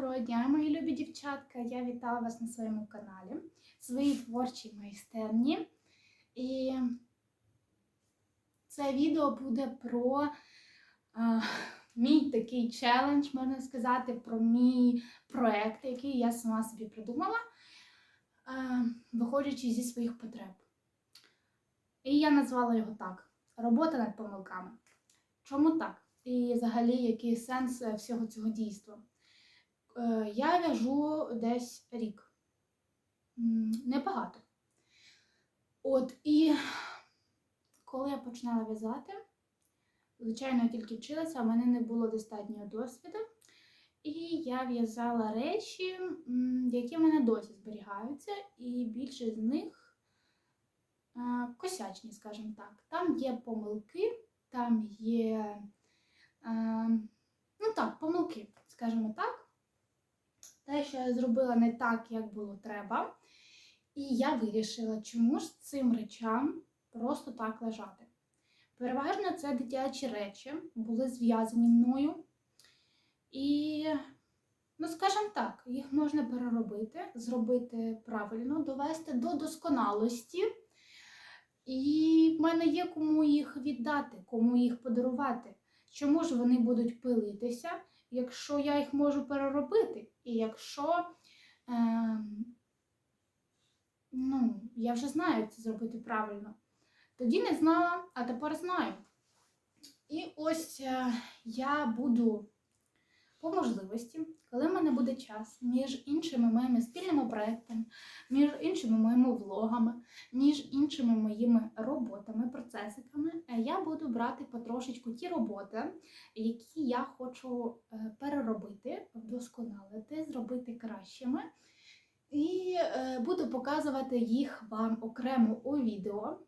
Доброго дня, мої любі дівчатка! Я вітаю вас на своєму каналі, своїй творчій майстерні. І це відео буде про а, мій такий челендж, можна сказати, про мій проект, який я сама собі придумала, а, виходячи зі своїх потреб. І я назвала його так: Робота над помилками. Чому так? І взагалі який сенс е, всього цього дійства? Е, Я в'яжу десь рік. Небагато. От і коли я починала в'язати, звичайно, я тільки вчилася, в мене не було достатнього досвіду. І я в'язала речі, які в мене досі зберігаються, і більше з них е, косячні, скажімо так. Там є помилки, там є. Е, ну так, помилки, скажімо так. Те, що я зробила не так, як було треба. І я вирішила, чому ж цим речам просто так лежати. Переважно це дитячі речі, були зв'язані мною. І, ну, скажімо так, їх можна переробити, зробити правильно, довести до досконалості. І в мене є кому їх віддати, кому їх подарувати. Чому ж вони будуть пилитися, якщо я їх можу переробити? І якщо е, ну, я вже знаю, як це зробити правильно. Тоді не знала, а тепер знаю. І ось е, я буду по можливості, коли в мене буде час, між іншими моїми спільними проектами, між іншими моїми влогами, між іншими моїми роботами, процесиками, е, я буду брати потрошечку ті роботи, які я хочу е, переробити, вдосконалити, зробити кращими. І е, буду показувати їх вам окремо у відео.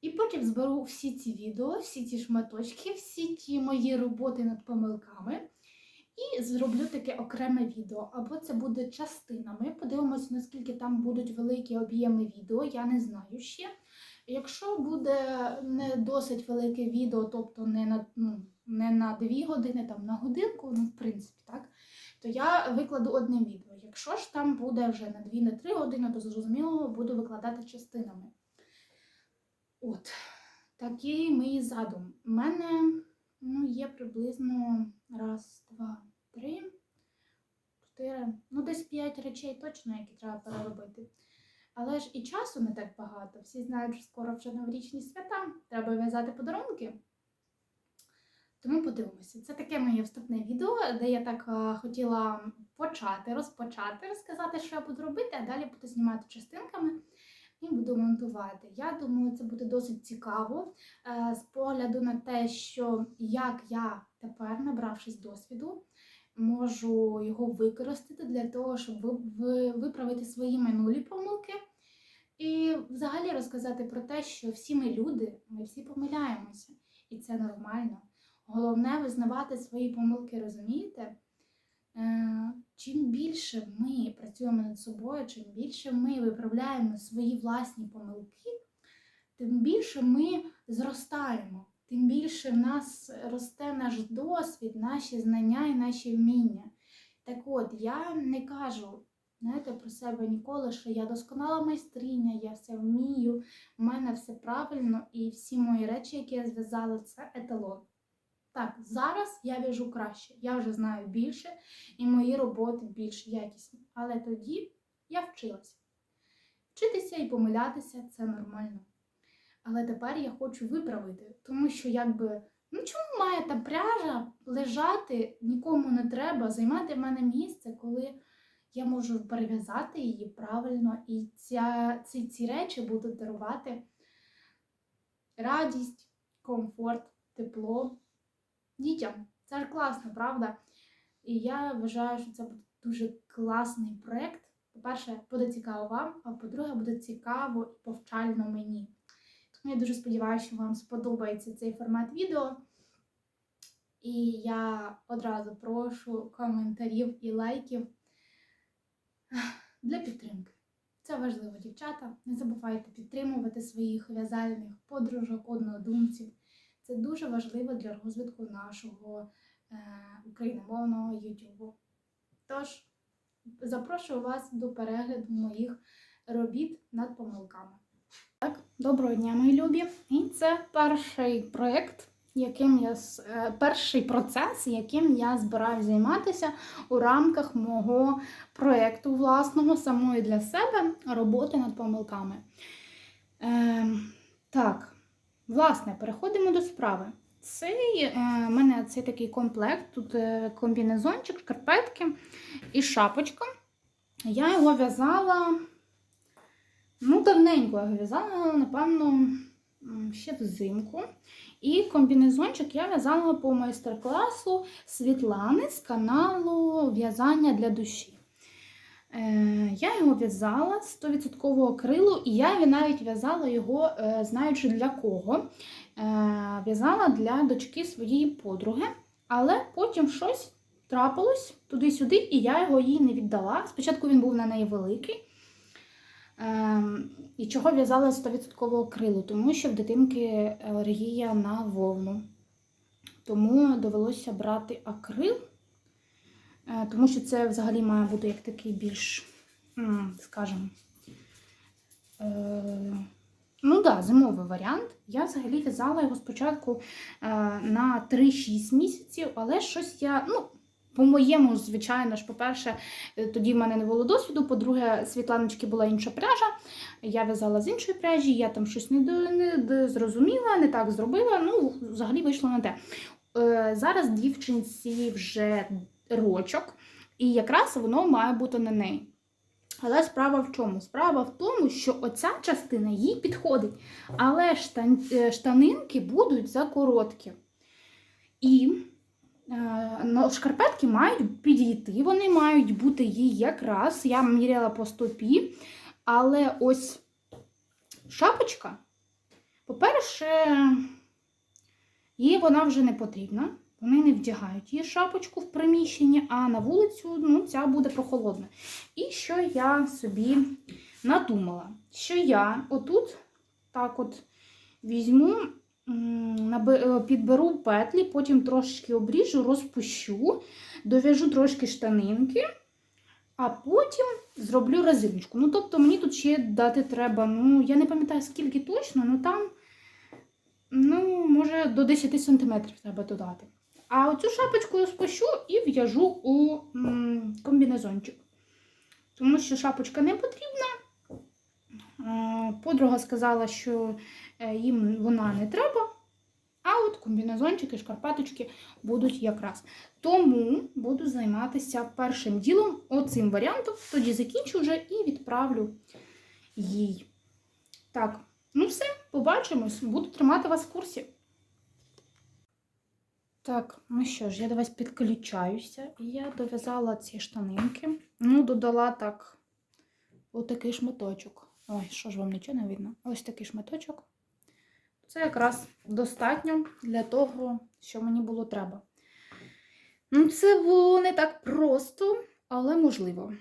І потім зберу всі ці відео, всі ці шматочки, всі ті мої роботи над помилками. І зроблю таке окреме відео. Або це буде частинами. Подивимося, наскільки там будуть великі об'єми відео, я не знаю ще. Якщо буде не досить велике відео, тобто не на ну, не на 2 години, там на годинку, ну, в принципі, так, то я викладу одне відео. Якщо ж там буде вже на 2-3 години, то зрозуміло буду викладати частинами. От, такий мій задум. У мене ну, є приблизно раз, два, три, чотири, ну десь п'ять речей точно, які треба переробити. Але ж і часу не так багато. Всі знають, що скоро вже новорічні свята, треба в'язати подарунки. Тому подивимося. Це таке моє вступне відео, де я так хотіла почати, розпочати, розказати, що я буду робити, а далі буду знімати частинками і буду монтувати. Я думаю, це буде досить цікаво е, з погляду на те, що як я тепер, набравшись досвіду, можу його використати для того, щоб ви- ви- виправити свої минулі помилки. І взагалі розказати про те, що всі ми люди, ми всі помиляємося, і це нормально. Головне визнавати свої помилки, розумієте? Е, Чим більше ми працюємо над собою, чим більше ми виправляємо свої власні помилки, тим більше ми зростаємо, тим більше в нас росте наш досвід, наші знання і наші вміння. Так от, я не кажу знаєте, про себе ніколи, що я досконала майстриня, я все вмію, у мене все правильно, і всі мої речі, які я зв'язала, це еталон. Так, зараз я в'яжу краще, я вже знаю більше, і мої роботи більш якісні. Але тоді я вчилася. Вчитися і помилятися це нормально. Але тепер я хочу виправити, тому що якби. Ну чому має та пряжа лежати, нікому не треба, займати в мене місце, коли я можу перев'язати її правильно, і ця, ці, ці речі будуть дарувати радість, комфорт, тепло дітям. Це ж класно, правда? І я вважаю, що це буде дуже класний проєкт. По-перше, буде цікаво вам, а по-друге, буде цікаво і повчально мені. Я дуже сподіваюся, що вам сподобається цей формат відео. І я одразу прошу коментарів і лайків для підтримки. Це важливо, дівчата. Не забувайте підтримувати своїх в'язальних подружок, однодумців. Це дуже важливо для розвитку нашого е, україномовного YouTube. Тож, запрошую вас до перегляду моїх робіт над помилками. Так, доброго дня, мої любі. І це перший проєкт, яким я е, перший процес, яким я збираюся займатися у рамках мого проєкту власного, самої для себе роботи над помилками. Ем, так, власне, переходимо до справи. Цей е, мене цей такий комплект, тут е, комбінезончик, шкарпетки і шапочка. Я його в'язала, ну, давненько я його в'язала, напевно, ще взимку. І комбінезончик я в'язала по майстер-класу Світлани з каналу В'язання для душі. Е, я його в'язала з 100% акрилу, і я навіть в'язала його, е, знаючи для кого. Е, в'язала для дочки своєї подруги, але потім щось трапилось туди-сюди, і я його їй не віддала. Спочатку він був на неї великий. Ем, і чого в'язала з 100% акрилу? Тому що в дитинки алергія на вовну. Тому довелося брати акрил, е, тому що це взагалі має бути як такий більш, скажімо, е, ну да, зимовий варіант. Я взагалі в'язала його спочатку е, на 3-6 місяців, але щось я, ну, по-моєму, звичайно ж, по-перше, е, тоді в мене не було досвіду. По-друге, Світланочки була інша пряжа. Я в'язала з іншої пряжі, я там щось не, не до- зрозуміла, не так зробила. Ну, взагалі вийшло на те. Е, Зараз дівчинці вже рочок, і якраз воно має бути на неї. Але справа в чому? Справа в тому, що оця частина їй підходить, але штан, е, штанинки будуть закороткі. І е, ну, шкарпетки мають підійти, вони мають бути їй якраз. Я міряла по стопі, але ось шапочка, по-перше, їй вона вже не потрібна. Вони не вдягають її шапочку в приміщенні, а на вулицю ну, ця буде прохолодна. І що я собі надумала? Що я отут так от візьму, е, підберу петлі, потім трошки обріжу, розпущу, дов'яжу трошки штанинки, а потім зроблю резиночку. Ну, тобто мені тут ще дати треба, ну, я не пам'ятаю скільки точно, ну там, ну, може, до 10 см треба додати. А оцю шапочку я спущу і в'яжу у комбінезончик. Тому що шапочка не потрібна. Подруга сказала, що е, їм вона не треба. А от комбінезончики, шкарпеточки будуть якраз. Тому буду займатися першим ділом оцим варіантом. Тоді закінчу вже і відправлю їй. Так, ну все, побачимось. Буду тримати вас в курсі. Так, ну що ж, я до вас підключаюся. Я дов'язала ці штанинки. Ну, додала так отакий шматочок. Ой, що ж вам нічого не видно? Ось такий шматочок. Це якраз достатньо для того, що мені було треба. Ну, це було не так просто, але можливо.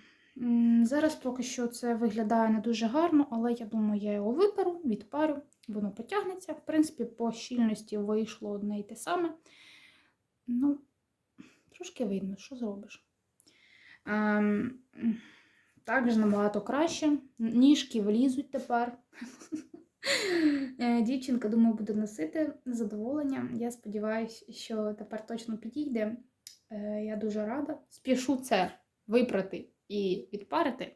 Зараз поки що це виглядає не дуже гарно, але я думаю, я його виперу, відпарю, воно потягнеться. В принципі, по щільності вийшло одне і те саме. Ну, трошки видно, що зробиш. Ем, так набагато краще. Ніжки влізуть тепер. Е, Дівчинка, думаю, буде носити з задоволенням. Я сподіваюся, що тепер точно підійде. Е, Я дуже рада. Спішу це випрати і відпарити,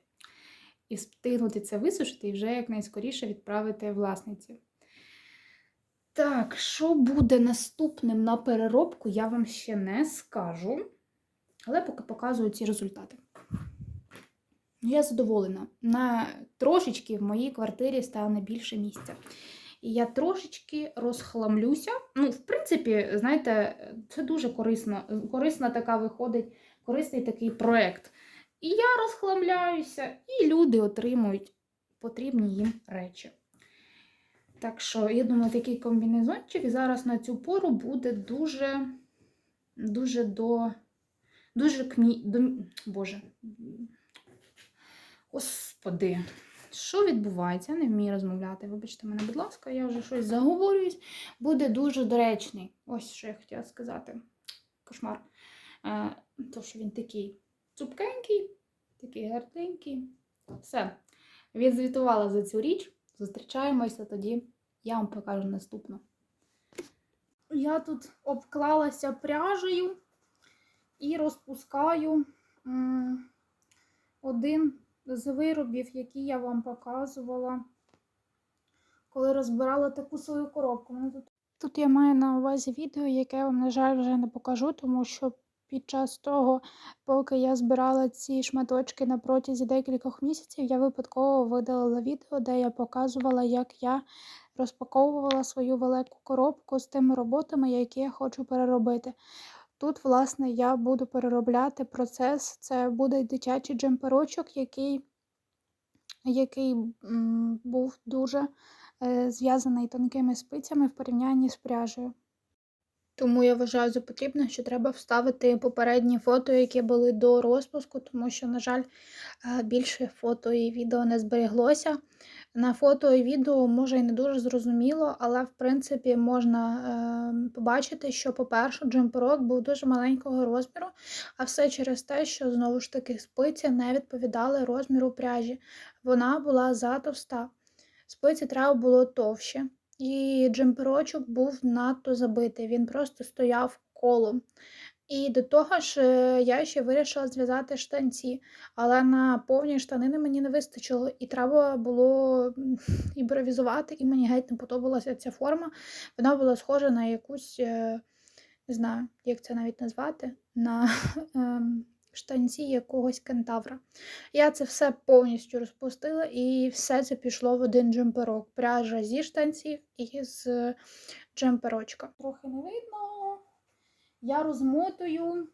і встигнути це висушити і вже якнайскоріше відправити власниці. Так, що буде наступним на переробку, я вам ще не скажу. Але поки показую ці результати. Я задоволена. На трошечки в моїй квартирі стане більше місця. І я трошечки розхламлюся. Ну, в принципі, знаєте, це дуже корисно. Корисна така виходить, корисний такий проект. І я розхламляюся, і люди отримують потрібні їм речі. Так що, я думаю, такий комбінезончик зараз на цю пору буде дуже, дуже до. Дуже кмі... до... Боже. Господи, що відбувається? Я Не вмію розмовляти. Вибачте мене, будь ласка, я вже щось заговорююсь. Буде дуже доречний. Ось що я хотіла сказати. Кошмар. Е, то, що він такий цупкенький, такий гарненький. Все. Відзвітувала за цю річ. Зустрічаємося тоді. Я вам покажу наступну. Я тут обклалася пряжею і розпускаю один з виробів, який я вам показувала, коли розбирала таку свою коробку. Тут... тут я маю на увазі відео, яке я вам, на жаль, вже не покажу, тому що під час того, поки я збирала ці шматочки на протязі декількох місяців, я випадково видалила відео, де я показувала, як я розпаковувала свою велику коробку з тими роботами, які я хочу переробити. Тут, власне, я буду переробляти процес. Це буде дитячий джемперочок, який, який був дуже е, зв'язаний тонкими спицями в порівнянні з пряжею. Тому я вважаю за потрібне, що треба вставити попередні фото, які були до розпуску, тому що, на жаль, е, більше фото і відео не збереглося. На фото і відео може і не дуже зрозуміло, але в принципі можна е, побачити, що, по-перше, джемперок був дуже маленького розміру, а все через те, що знову ж таки спиці не відповідали розміру пряжі. Вона була затовста. Спиці треба було товще. І джемперочок був надто забитий, він просто стояв колом. І до того ж, е, я ще вирішила зв'язати штанці, але на повні штанини мені не вистачило, і треба було імпровізувати, і мені геть не подобалася ця форма. Вона була схожа на якусь, е, не знаю, як це навіть назвати, на ем, штанці якогось кентавра. Я це все повністю розпустила, і все це пішло в один джемперок. Пряжа зі штанців і з джемперочка. Трохи не видно. Я розмотую.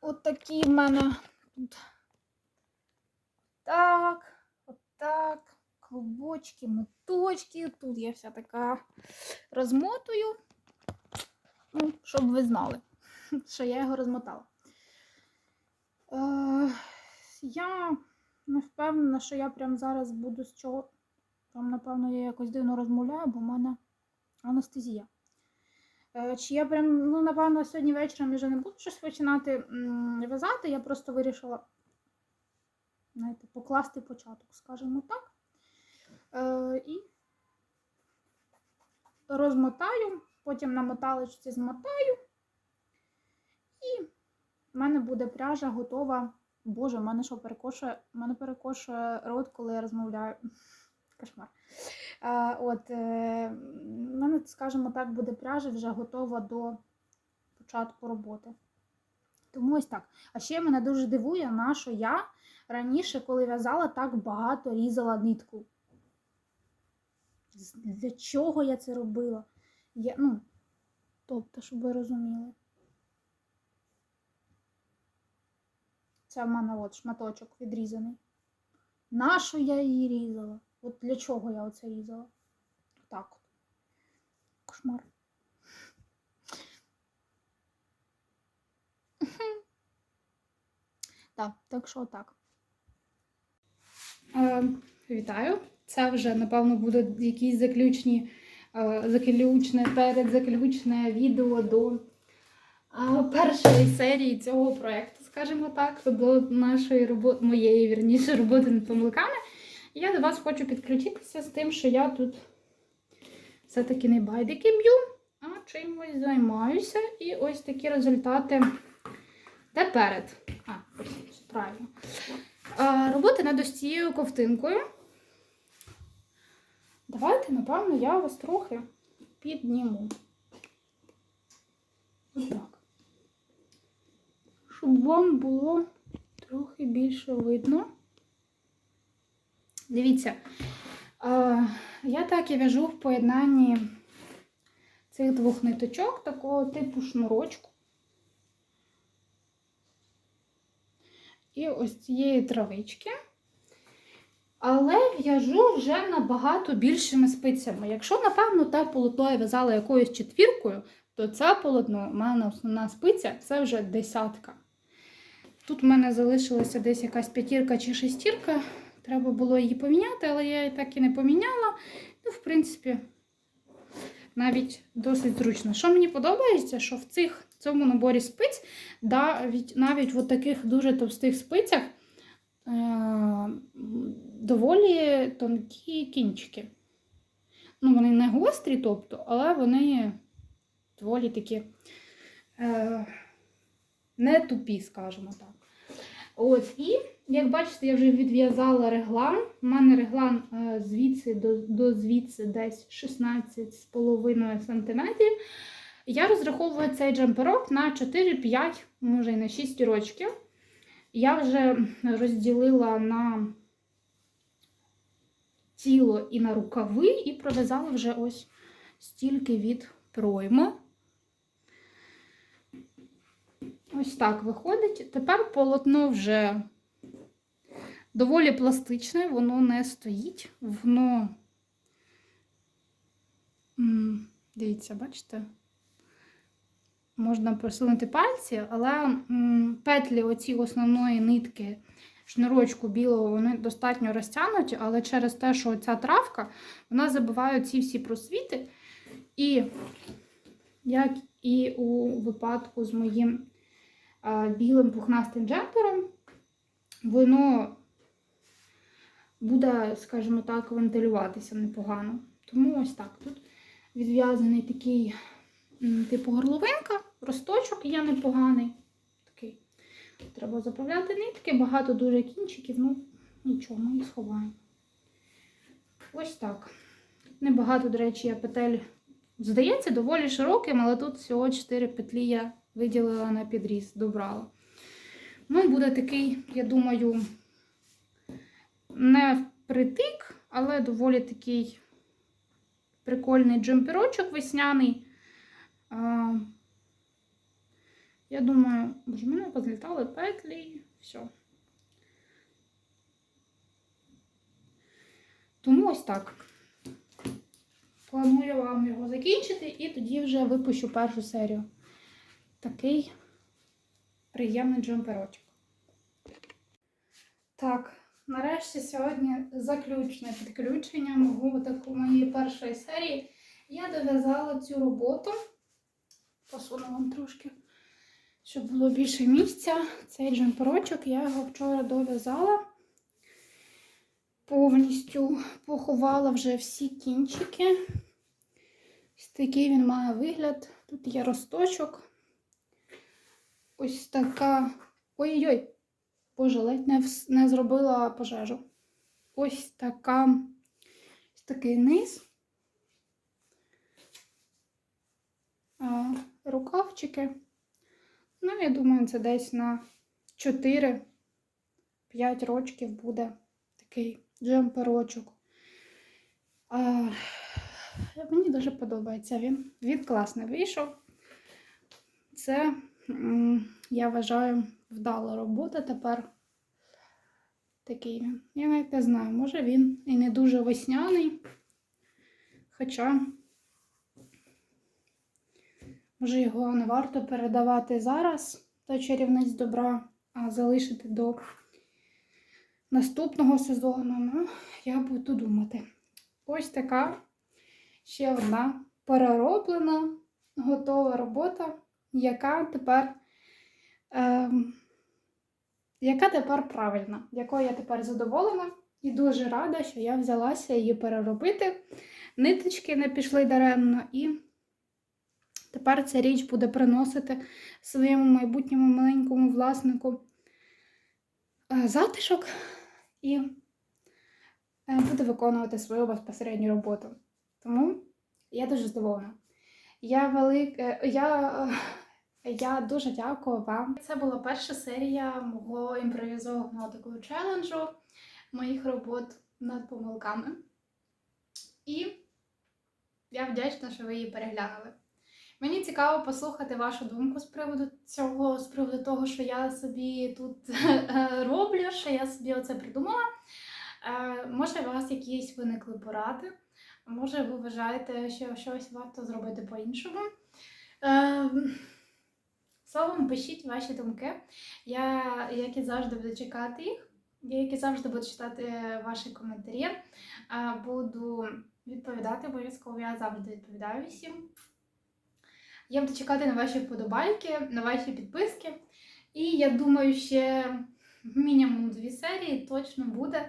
От в мене тут. Так, отак. Клубочки, моточки. Тут я вся така розмотую. Ну, щоб ви знали, що я його розмотала. Е, я не впевнена, що я прямо зараз буду з чого. Там, напевно, я якось дивно розмовляю, бо в мене анестезія. Е, Чи я прям, ну, напевно, сьогодні вечором я вже не буду щось починати в'язати, я просто вирішила знаєте, покласти початок, скажімо так. Е, і розмотаю, потім на моталочці змотаю. І в мене буде пряжа готова. Боже, в мене що перекошує? В мене перекошує рот, коли я розмовляю. Кошмар. От, е, мене, скажімо так, буде пряжа вже готова до початку роботи. Тому ось так. А ще мене дуже дивує, на що я раніше, коли в'язала, так багато різала нитку. Для чого я це робила? Я, ну, тобто, щоб ви розуміли. Це в мене от шматочок відрізаний. Нащо я її різала? От для чого я оце різала? Так. Кошмар. Так, так що так. Е, вітаю. Це вже, напевно, буде якісь заключні, е, заключне, передзаключне відео до е, першої серії цього проєкту, скажімо так, до нашої роботи, моєї вірніше роботи над помилками. Я до вас хочу підключитися з тим, що я тут все-таки не байдики б'ю, а чимось займаюся. І ось такі результати теперед. А, правильно. А, роботи над ось цією ковтинкою. Давайте, напевно, я вас трохи підніму. Отак. Щоб вам було трохи більше видно. Дивіться, я так і в'яжу в поєднанні цих двох ниточок, такого типу шнурочку. І ось цієї травички. Але в'яжу вже набагато більшими спицями. Якщо, напевно, те полотно я в'язала якоюсь четвіркою, то це полотно, у мене основна спиця це вже десятка. Тут в мене залишилася десь якась п'ятірка чи шестірка. Треба було її поміняти, але я її так і не поміняла. Ну, в принципі, навіть досить зручно. Що мені подобається, що в цих, цьому наборі спиць, навіть, навіть в таких дуже товстих спицях е- доволі тонкі кінчики. Ну, вони не гострі, тобто, але вони доволі такі е- не тупі, скажімо так. Ось, і, як бачите, я вже відв'язала реглан. У мене реглан е, звідси до, до звідси десь 16,5 см. Я розраховую цей джемперок на 4-5, може і на 6 рочків. Я вже розділила на тіло і на рукави, і пров'язала вже ось стільки від пройми. Ось так виходить. Тепер полотно вже доволі пластичне, воно не стоїть, воно, дивіться, бачите? Можна просунути пальці, але петлі оці основної нитки шнурочку білого, вони достатньо розтягнуті, але через те, що ця травка, вона забиває ці всі просвіти. І як і у випадку з моїм білим пухнастим джемпером, воно буде, скажімо так, вентилюватися непогано. Тому ось так. Тут відв'язаний такий, типу, горловинка, росточок є непоганий. Такий. Треба заправляти нитки, багато дуже кінчиків, ну нічого, ми їх сховаємо. Ось так. Небагато, до речі, я петель. Здається, доволі широким, але тут всього 4 петлі я виділила на підріз, добрала. Ну, буде такий, я думаю, не впритик, але доволі такий прикольний джемперочок весняний. А, я думаю, в мене позлітали петлі, все. Тому ось так. Планую вам його закінчити і тоді вже випущу першу серію. Такий приємний джемперочок. Так, нарешті сьогодні заключне підключення мого таку моєї першої серії. Я дов'язала цю роботу. Посуну вам трошки, щоб було більше місця. Цей джемперочок я його вчора дов'язала. Повністю поховала вже всі кінчики. Ось такий він має вигляд. Тут є росточок. Ось така. Ой-ой-ой! Боже, ледь не, не зробила пожежу. Ось така. Ось такий низ. А, рукавчики. Ну, я думаю, це десь на 4-5 рочків буде такий джемперочок. А, мені дуже подобається він. Він класний вийшов. Це, я вважаю, вдала робота тепер. Такий він. Я навіть не знаю, може він і не дуже весняний. Хоча, може, його не варто передавати зараз до чарівниць добра, а залишити до наступного сезону. Ну, я буду думати. Ось така ще одна перероблена, готова робота, яка тепер, ем, яка тепер правильна, якою я тепер задоволена і дуже рада, що я взялася її переробити. Ниточки не пішли даремно, і тепер ця річ буде приносити своєму майбутньому маленькому власнику е, затишок і е, буде виконувати свою безпосередню роботу. Тому я дуже задоволена. Я велик... е, я... я дуже дякую вам. Це була перша серія мого імпровізованого такого челенджу моїх робот над помилками. І я вдячна, що ви її переглянули. Мені цікаво послухати вашу думку з приводу цього, з приводу того, що я собі тут е, роблю, що я собі оце придумала. Е, Може, у вас якісь виникли поради, може, ви вважаєте, що щось варто зробити по-іншому. Е, Словом, пишіть ваші думки. Я, як і завжди, буду чекати їх. Я, як і завжди, буду читати ваші коментарі. Буду відповідати обов'язково. Я завжди відповідаю всім. Я буду чекати на ваші вподобайки, на ваші підписки. І я думаю, ще мінімум дві серії точно буде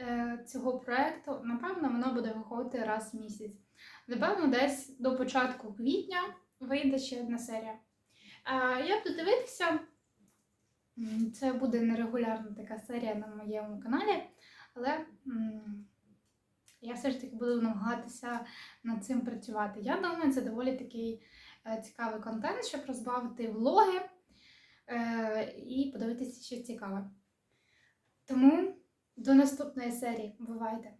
е, цього проекту. Напевно, воно буде виходити раз в місяць. Напевно, десь до початку квітня вийде ще одна серія. Я буду дивитися. Це буде нерегулярна така серія на моєму каналі, але я все ж таки буду намагатися над цим працювати. Я думаю, це доволі такий е, цікавий контент, щоб розбавити влоги е, і подивитися щось цікаве. Тому до наступної серії. Бувайте!